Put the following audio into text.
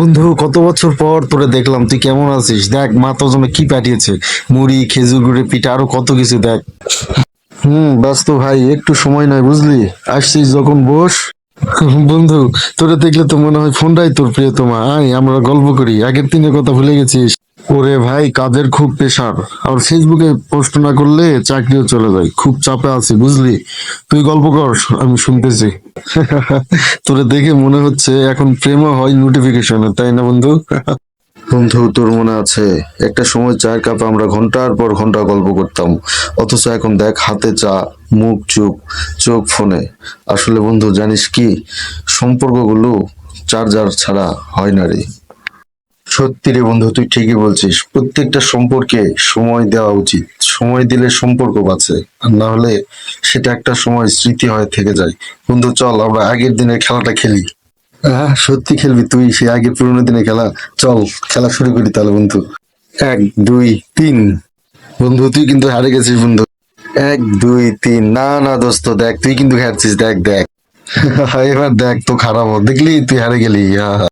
বন্ধু, কত বছর পর তোরে দেখলাম, তুই কেমন আছিস? দেখ, মা তোর জন্য কি পাঠিয়েছে? মুড়ি, খেজুর গুড়ে পিঠা, আরও কত কিছু দেখ। হুম, ব্যস্ত ভাই, একটু সময় নাই, বুঝলি? আসছিস যখন, বস। বন্ধু, তোরে দেখলে তো মনে হয় ফোনটাই তোর প্রিয়তমা। আয়, আমরা গল্প করি। আগের দিনের কথা ভুলে গেছিস। ওরে ভাই কাজের খুব প্রেশার আর ফেসবুকে পোস্ট না করলে চাকরিও চলে যায়। খুব চাপে আছি, বুঝলি? তুই গল্প কর, আমি শুনতেছি। তোরে দেখে মনে হচ্ছে এখন প্রেমও হয় নোটিফিকেশনে তাই না বন্ধু? বন্ধু, তোর মনে আছে, একটা সময় চায়ের কাপে আমরা ঘণ্টার পর ঘণ্টা গল্প করতাম। অথচ এখন দেখ, হাতে চা, মুখ চুপ, চোখ ফোনে। আসলে বন্ধু, জানিস কি? সম্পর্কগুলো চার্জার ছাড়া হয় না রে। সত্যি রে বন্ধু, তুই ঠিকই বলছিস। প্রত্যেকটা সম্পর্কে সময় দেওয়া উচিত। সময় দিলে সম্পর্ক বাঁচে, আর না হলে সেটা একটা সময় স্মৃতি হয়ে থেকে যায়। বন্ধু, চল, আমরা আগের দিনের খেলাটা খেলি। হ্যাঁ সত্যি খেলবি তুই সে আগের পুরোনো দিনে খেলা? চল, খেলা শুরু করি তাহলে, বন্ধু। এক, দুই, তিন। বন্ধু, তুই কিন্তু হারে গেছিস, বন্ধু। এক, দুই, তিন। না না, দোস্ত, দেখ, তুই কিন্তু হারছিস, দেখ দেখ। এবার দেখ তো খারাপ দেখলি, তুই হারে গেলি, আহা।